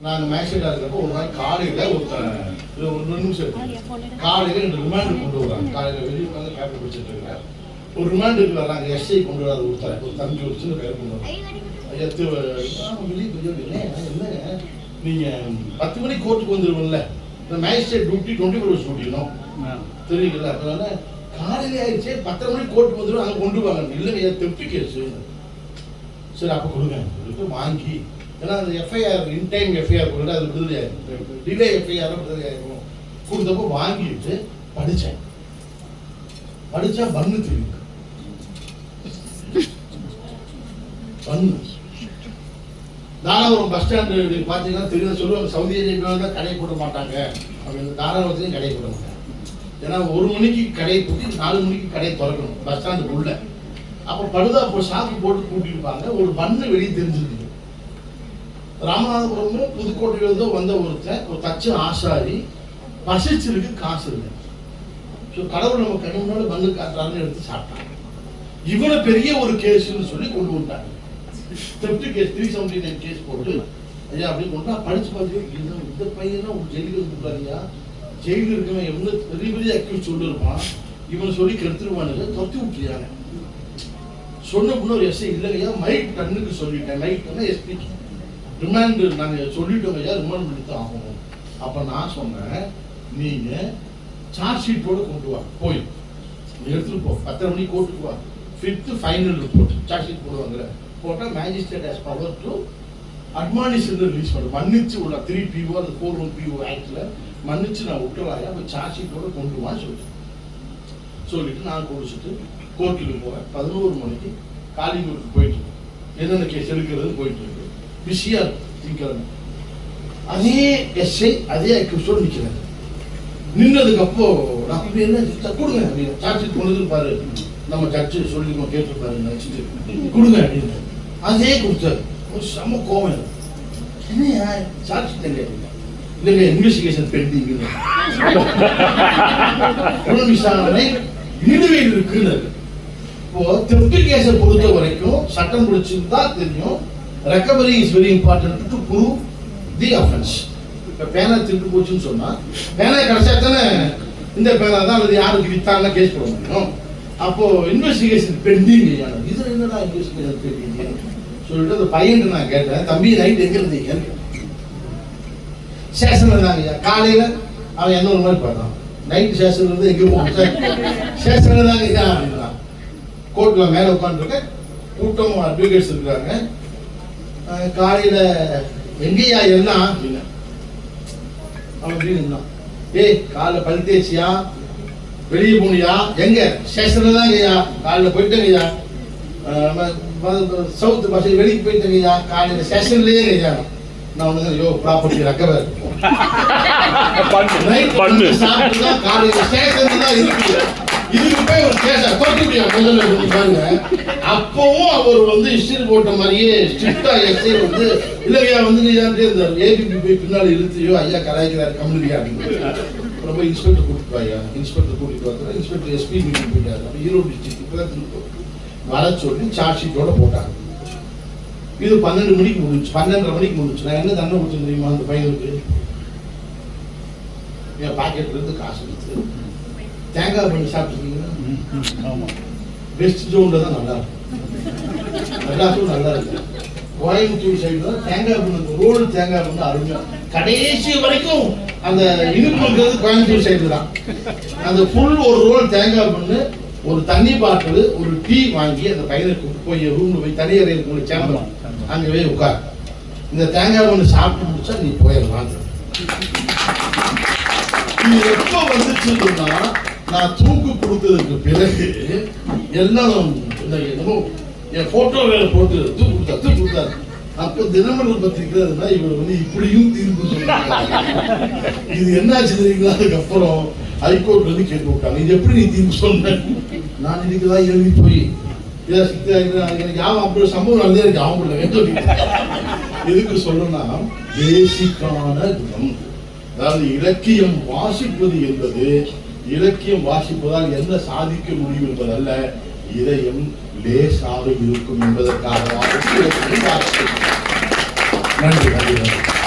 நாங்க மேக்ஸிடா இருக்கிறப்போ ஒரு நாள் காலையில ஒரு ரெண்டு நிமிஷம் இருக்கு. காலையில ரெண்டு ரிமாண்ட் கொண்டு வராங்க காலையில வெளியே உட்காந்து பேப்பர் படிச்சுட்டு இருக்கிறேன் ஒரு ரிமாண்டுக்கு வர்றாங்க எஸ்ஐ கொண்டு வராது ஒருத்தர் ஒரு தம்பி ஒரு சின்ன பேர் கொண்டு வராங்க ஆமா, வெளியே கொஞ்சம் என்ன? என்னங்க நீங்க பத்து மணிக்கு கோர்ட்டுக்கு இந்த magistrate duty twenty four hours டியூட்டினோம் தெரியுங்களா அதனால காலையில ஆயிடுச்சு பத்தரை மணிக்கு கோர்ட்டுக்கு வந்துடும் அங்கே கொண்டு வாங்க. இல்லைங்க தெப்டி கேஸ் சரி அப்போ கொடுங்க. வாங்கி ஏன்னா அந்த எஃப்ஐஆர் இன்டைம் எஃப்ஐஆர் போட்டு அது விடுதலை ஆயிடும் டிலே எஃப்ஐஆர் விடுதலை ஆயிடும் கொடுத்தப்போ வாங்கிட்டு படித்தேன் படித்தா பண்ணு தெரியும்? பண்ணு. தாராபுரம் பஸ் ஸ்டாண்டு பார்த்தீங்கன்னா தெரியும் சொல்லுவாங்க சவுதி அரேபியாவில் தான் கடை போட மாட்டாங்க. அப்படின்னு தாராபுரத்துலையும் கடை போட மாட்டாங்க. ஏன்னா ஒரு மணிக்கு கடையை போட்டு நாலு மணிக்கு கடையை திறக்கணும். பஸ் ஸ்டாண்டுக்குள்ள அப்போ படுதா போ ஷாப்பு போட்டு கூட்டியிருப்பாங்க ஒரு பண்ணு வெளியே தெரிஞ்சிருக்கு. ராமநாதபுரம் புதுக்கோட்டையிலிருந்து வந்த ஒருத்தன் ஒரு தச்சு ஆசாரி பசிச்சிருக்கு காசு இல்லை. ஸோ கடவுள் நம்ம கண்ணு முன்னாடி பண்ணு காட்டுறாருன்னு எடுத்து சாப்பிட்டாங்க. இவ்வளோ பெரிய ஒரு கேஸ்ன்னு சொல்லி கொண்டு வந்துட்டாங்க case three seventy nine case போட்டு ஐயா அப்படின்னு கொண்டு படிச்சு பார்த்து இந்த இந்த பையனா ஒரு ஜெயிலுக்கு கொடுக்குறாருயா ஜெயிலில் இருக்கவன் எவ்வளோ பெரிய பெரிய அக்யூஸ் சொல்லிருப்பான்? இவன் சொல்லி கெடுத்துருவானுங்க. துரத்தி விட்டுருக்காங்க. சொன்ன முன்னோர் எஸ்ஐ இல்லைங்கய்யா மைக் டன்னுக்கு சொல்லிட்டேன். மைக் டன்னு எஸ்பிக்கு ரிமாண்டு நாங்கள் சொல்லிட்டோம் ஐயா ரிமாண்ட் பண்ணி தான் ஆகணும்? அப்போ நான் சொன்னேன் நீங்கள் சார்ஜ் ஷீட்டோடு கொண்டு வா போய். எடுத்துகிட்டு போ பத்தரை மணிக்கு கோர்ட்டுக்கு வா. Fifth final report charge sheet போடுவாங்கல்ல. போட்டால் magistrate has power to admonition release பண்ணு மன்னிச்சு உள்ள த்ரீ பிஓ அந்த ஃபோர் ஒன் பிஓ ஆக்டில் மன்னிச்சு நான் விட்டுறாயா அப்போ சார்ஜ் ஷீட்டோட கொண்டு வா சொல்லிட்டு. சொல்லிட்டு நான் குடிச்சிட்டு கோர்ட்டுக்கு போவேன். பதினோரு மணிக்கு காலிங்கூருக்கு போயிட்டு இருக்கேன் என்னென்ன கேஸ் எடுக்கிறது போயிட்டு இருக்கேன் பிஸியாக திங்கக்கிழமை அதே எஸ்ஐ அதே அக்யூஸோடு நிற்கிறாங்க நின்னதுக்கு அப்போ நான் என்ன கொடுங்க அப்படின்னு சார்ஜ் கொண்டு பாரு. நம்ம சர்ச்சு சொல்லிருக்கோம் கேட்டுருப்பாரு நினச்சிட்டு. கொடுங்க அப்படின்னு அதே கொடுத்தாரு. ஒரு செம கோவம் எனக்கு. என்னையா சார்ஜ் ஷீட் இல்லைங்க இன்வெஸ்டிகேஷன் பெண்டிங் புலன் விசாரணை நிலுவையில் இருக்குன்னு. இப்போ தெப்டி கேஸை பொறுத்த வரைக்கும் சட்டம் பிடிச்சிருந்தா தெரியும். Recovery is very important to prove the offence இப்போ பேனா திருட்டு போச்சுன்னு சொன்னால் பேனா கிடைச்சா தானே இந்த பேனா தான் அல்லது யாருக்கு வித்தாங்க கேஸ் போட முடியும். அப்போது இன்வெஸ்டிகேஷன் பெண்டிங் இது என்னடா இன்வெஸ்டிகேஷன் பெண்டிங் சொல்லிட்டு அந்த பையன் நான் கேட்டேன் தம்பி நைட் எங்கே இருந்தீங்கன்னு ஸ்டேஷனில் இருந்தாங்க. காலையில் அவன் என்ன ஒரு மாதிரி பார்த்தான். நைட் ஸ்டேஷன்ல இருந்து எங்கே போகும் ஸ்டேஷன்ல தாங்க அப்படின்னா கோர்ட்டில் மேலே உட்காந்துருக்கேன் கூட்டம் அட்வொகேட்ஸ் இருக்காங்க. காலையில எங்கேயா என்ன அப்படின்னா ஏய் காலைல பல் தேய்ச்சியா? வெளியே போனியா எங்க? ஸ்டேஷன்ல தாங்க ஐயா காலைல போயிட்டேங்க ஐயா சவுத் பஸ் வெளியே போயிட்டேங்க ஐயா காலையில ஸ்டேஷன்லயே ஐயா நான் வந்து ஐயோ ப்ராப்பர்ட்டி ரெக்கவர் பண்ணு. பண்ணு. தான் காலையில ஸ்டேஷன்ல தான் இருக்கு இதுக்கு போய் ஒரு கேஸ தோற்று முதல்ல இருந்து பாருங்க. அப்பவும் அவர் வந்து ஹிஸ்டரி போட்ட மாதிரியே ஸ்ட்ரிக்டா எஸ்ஐ வந்து இல்லையா வந்து நீ தான் இந்த ஏபிபி போய் பின்னாடி இழுத்தியோ ஐயா கலாய்க்கிறார் கம்யூனிட்டியா அப்படின்னு ரொம்ப இன்ஸ்பெக்டர் கூட்டிட்டு வாயா? இன்ஸ்பெக்டர் கூட்டிட்டு வந்தா இன்ஸ்பெக்டர் எஸ்பி மீட்டிங் போயிட்டாரு. அப்ப ஈரோடு டிஸ்ட்ரிக்ட் இப்பதான் திருப்பூர் வர சொல்லி சார்ஜ் ஷீட்டோட போட்டாங்க. இது பன்னெண்டு மணிக்கு முடிஞ்சு பன்னெண்டரை மணிக்கு முடிஞ்சு. நான் என்ன தண்டனை கொடுத்து தெரியுமா அந்த பையனுக்கு? என் பாக்கெட்லேருந்து காசு எடுத்து தேங்காய் பண்ணி சாப்பிட்டுருக்கீங்கன்னா வெஸ்ட் ஜோன்ல தான் நல்லா இருக்கும். மெட்ராஸும் நல்லா இருக்கு. கோயம்புத்தூர் சைடு தான் தேங்காய் பண்ணு ரோடு தேங்காய் பண்ணு அருமையா கடைசி வரைக்கும் அந்த இனிப்பு இருக்கிறது கோயம்புத்தூர் சைடு தான். அந்த ஃபுல் ஒரு ரோல் தேங்காய் பண்ணு ஒரு தண்ணி பாட்டில் ஒரு டீ வாங்கி அந்த பையனை கூப்பிட்டு போய் ரூம்ல போய் தனி அறையில் போய் சேம்பர் அங்க போய் உட்கார். இந்த தேங்காய் பண்ணு சாப்பிட்டு முடிச்சா நீ போயிடலாம் இது எப்போ வந்துச்சுன்னா நான் தூக்கு கொடுத்ததுக்கு பிறகு எல்லாம் என்னமோ என் போட்டோ வேலை போட்டு தூக்கு கொடுத்தா தூக்கு கொடுத்தாரு அப்போ தினமலர் பத்திரிக்கிறதுனா இவர் வந்து இப்படியும் தீர்ப்பு சொல்லியிருக்காங்க இது என்னாச்சு தெரியுங்களா? அதுக்கப்புறம் ஹைகோர்ட் வந்து கேட்டு விட்டாங்க. இது எப்படி நீ தீர்ப்பு சொன்ன நான் இதுக்குதான் எழுதி போய் எனக்கு யாவும் அப்படி சம்பவம் நடந்தே எனக்கு ஆகும் எதுக்கு சொல்லணும்னா தேசிக்கான குணம். அதாவது இலக்கியம் வாசிப்பது என்பது இலக்கியம் வாசிப்பதால் என்ன சாதிக்க முடியும் என்பதல்ல இதயம் லேசாக இருக்கும் என்பதற்காக நன்றி நன்றி நன்றி.